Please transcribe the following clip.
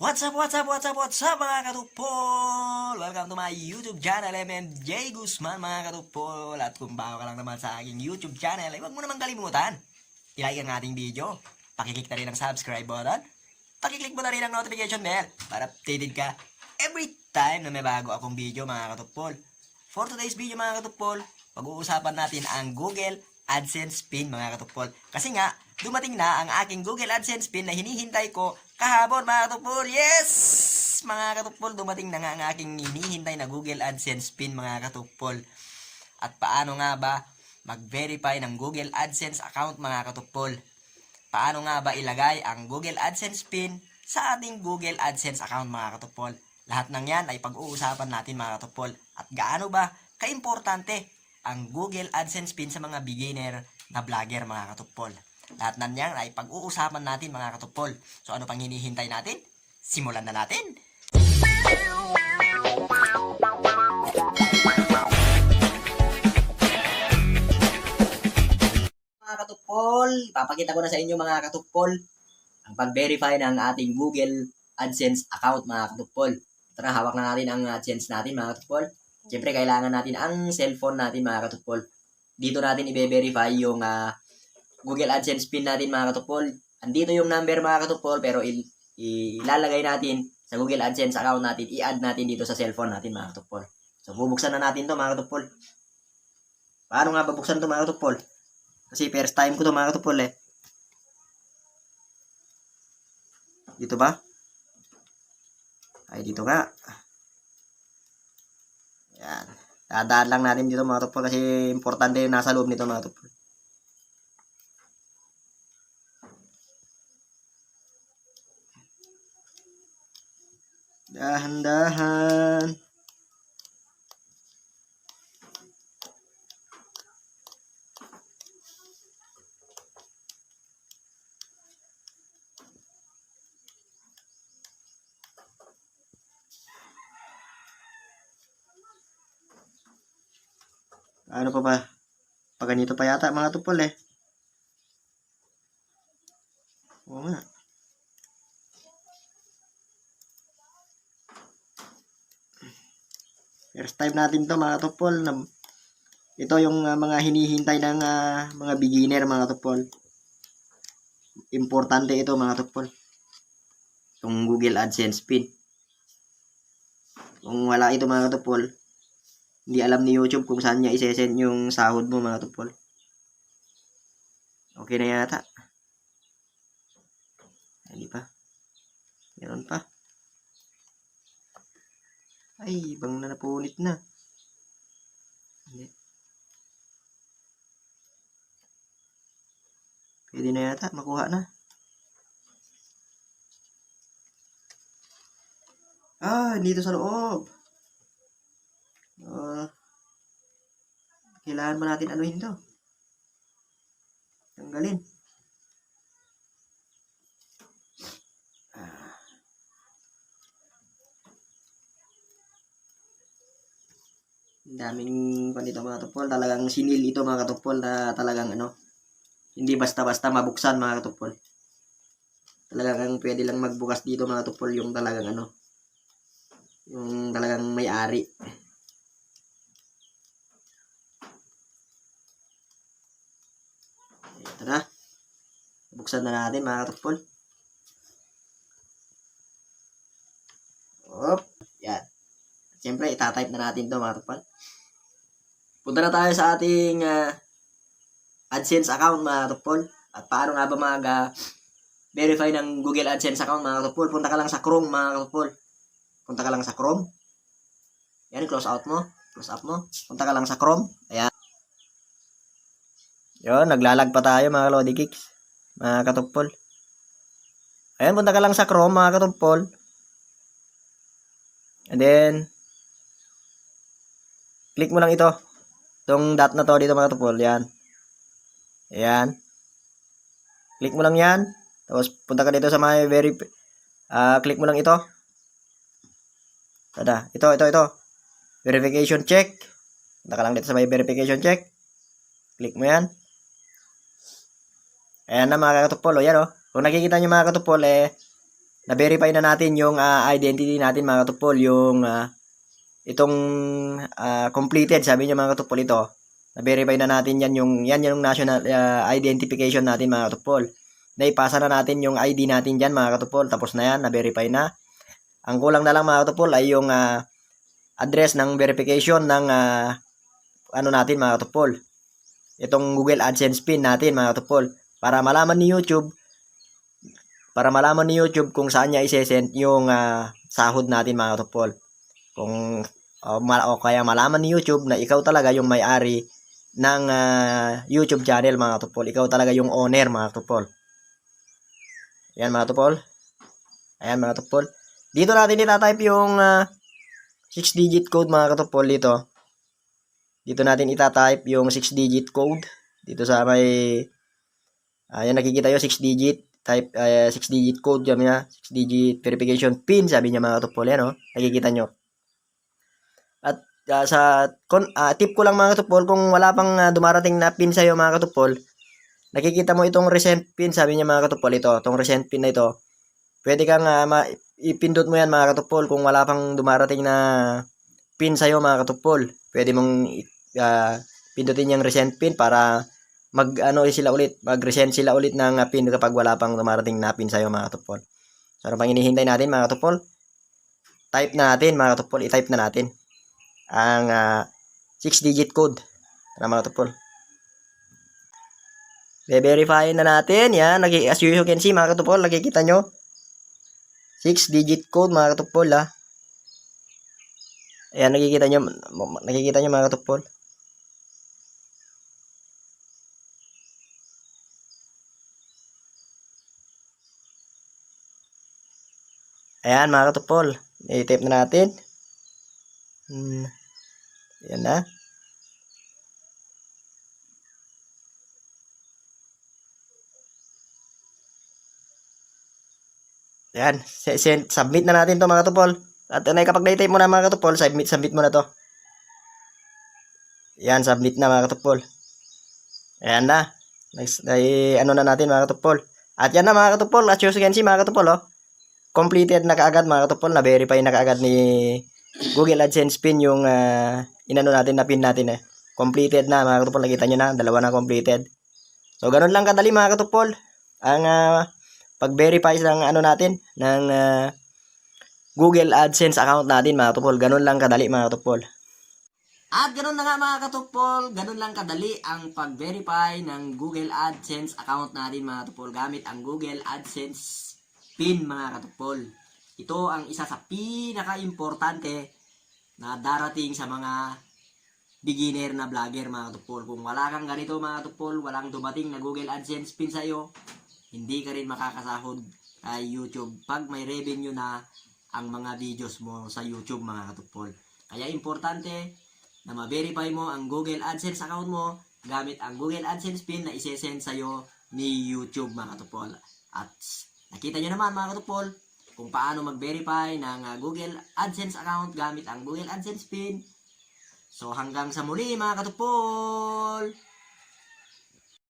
What's up, what's up, what's up, what's up mga katupol? Welcome to my YouTube channel, MMJ Guzman mga katupol. At kung bago ka lang naman sa aking YouTube channel, huwag mo naman kalimutan. I-like ang ating video. Pakiclick na rin ang subscribe button. Pakiclick mo na rin ang notification bell para updated ka every time na may bago akong video mga katupol. For today's video mga katupol, pag-uusapan natin ang Google AdSense pin mga katupol. Kasi nga, dumating na ang aking Google AdSense pin na hinihintay ko kahapon mga katupol. Yes! Mga katupol, dumating na nga ang aking hinihintay na Google AdSense pin mga katupol. At paano nga ba mag-verify ng Google AdSense account mga katupol? Paano nga ba ilagay ang Google AdSense pin sa ating Google AdSense account mga katupol? Lahat ng yan ay pag-uusapan natin mga katupol. At gaano ba kaimportante ang Google AdSense pin sa mga beginner na vlogger mga katupol? Lahat ng yan ay pag-uusapan natin mga katupol. So ano pang hinihintay natin? Simulan na natin! Mga katupol, papakita ko na sa inyo mga katupol ang pag-verify ng ating Google AdSense account mga katupol. Tara, hawak na natin ang AdSense natin mga katupol. Siyempre, kailangan natin ang cellphone natin mga katupol. Dito natin i-verify yung ah, Google AdSense pin natin mga katupol. Andito yung number mga katupol pero il- ilalagay natin sa Google AdSense account natin, i-add natin dito sa cellphone natin mga katupol. So, bubuksan na natin to mga katupol. Paano nga babuksan to mga katupol? Kasi first time ko to mga katupol eh. Dito ba? Ay, dito nga. Yan. Dadaan lang natin dito mga katupol kasi importante yung nasa loob nito mga katupol. Dahan-dahan. Ano pa ba? Pag ganito pa yata mga tupol eh. Oo nga. First time natin to mga tupol. Ito yung ah, mga hinihintay ng ah, mga beginner mga tupol. Importante ito mga tupol. Itong Google AdSense pin. Kung wala ito mga tupol, hindi alam ni YouTube kung saan niya isesend yung sahod mo mga tupol. Okay na yata. Hindi pa. Meron pa. Ay, ibang na napunit na. Hindi. Pwede na yata, makuha na. Ah, dito sa loob. Ah, kailangan ba natin anuhin to? Tanggalin. Ah. Daming panito mga katupol. Talagang sinil ito mga katupol na talagang ano, hindi basta-basta mabuksan mga katupol. Talagang pwede lang magbukas dito mga katupol yung talagang ano, yung talagang may-ari. Ito na. Buksan na natin mga katupol. Op. Yan. Siyempre, itatype na natin to mga katupol. Punta na tayo sa ating ah, AdSense account mga katupol. At paano nga ba mag ah, ng Google AdSense account mga katupol. Punta ka lang sa Chrome mga katupol. Punta ka lang sa Chrome. Yan, close out mo. Close up mo. Punta ka lang sa Chrome. Ayan. Yun, naglalag pa tayo mga Lodi Kicks. Mga katupol. Ayan, punta ka lang sa Chrome mga katupol. And then, click mo lang ito. Itong dot na to dito mga katupol. Yan. Ayan. Click mo lang yan. Tapos, punta ka dito sa may very, ah click mo lang ito. Tada, ito, ito, ito. Verification check. Punta ka lang dito sa may verification check. Click mo yan. Ayan na mga katupol. O yan o. Kung nakikita nyo mga katupol, eh, na-verify na natin yung ah, identity natin mga katupol, yung ah, itong ah, completed, sabi niya mga katupol ito. Na-verify na natin yan yung yan yung national ah, identification natin mga katupol. Naipasa na natin yung ID natin diyan mga katupol. Tapos na yan, na-verify na. Ang kulang na lang mga katupol ay yung ah, address ng verification ng ah, ano natin mga katupol. Itong Google AdSense pin natin mga katupol. Para malaman ni YouTube para malaman ni YouTube kung saan niya isesend yung ah, sahod natin mga katupol. Kung ma- o kaya malaman ni YouTube na ikaw talaga yung may-ari ng ah, YouTube channel mga katupol. Ikaw talaga yung owner mga katupol. Ayan mga katupol. Ayan mga katupol. Dito natin itatype yung 6-digit code mga katupol dito. Dito natin itatype yung 6-digit code. Dito sa may Ayan nakikita yung 6-digit type 6-digit code sabi niya 6-digit verification pin sabi niya mga katupol yan oh. Nakikita nyo. At ah, sa kon, ah, tip ko lang mga katupol kung wala pang ah, dumarating na pin sa iyo mga katupol, nakikita mo itong recent pin sabi niya mga katupol ito, itong recent pin na ito. Pwede kang ah, ma- ipindot mo yan mga katupol kung wala pang dumarating na pin sa iyo mga katupol. Pwede mong ah, pindutin yung recent pin para mag ano sila ulit, mag-resend sila ulit ng ah, pin kapag wala pang dumarating na pin sa iyo mga katupol. So ano pang hinihintay natin mga katupol? Type na natin mga katupol, i-type na natin ang 6-digit code. Tara mga katupol. Be-verify na natin. Yan. As you can see mga katupol. Nakikita nyo. 6-digit code mga katupol ha. Ayan. Nakikita nyo. Nakikita nyo mga katupol. Ayan mga katupol. I-type na natin. Hmm. Yan na. Yan. Se- Send, submit na natin to mga katupol. At uh, kapag na-type mo na mga katupol, submit, submit mo na to. Yan, submit na mga katupol. Ayan na. Next, ay, ano na natin mga katupol. At yan na mga katupol. As you can see mga katupol, oh. Completed na kaagad mga katupol. Na-verify na kaagad ni Google AdSense pin yung ah, inano natin na pin natin eh. Completed na mga katupol. Nakita nyo na. Dalawa na completed. So, ganun lang kadali mga katupol. Ang ah, pag-verify ng ano natin, ng ah, Google AdSense account natin mga katupol. Ganun lang kadali mga katupol. At ganun na nga mga katupol, ganun lang kadali ang pag-verify ng Google AdSense account natin mga katupol gamit ang Google AdSense PIN mga katupol. Ito ang isa sa pinaka-importante na darating sa mga beginner na vlogger mga katupol. Kung wala kang ganito mga katupol, walang dumating na Google AdSense PIN sa iyo, hindi ka rin makakasahod kay YouTube pag may revenue na ang mga videos mo sa YouTube mga katupol. Kaya importante na ma-verify mo ang Google AdSense account mo gamit ang Google AdSense pin na isesend sa'yo ni YouTube mga katupol. At nakita nyo naman mga katupol kung paano mag-verify ng ah, Google AdSense account gamit ang Google AdSense pin. So hanggang sa muli mga katupol!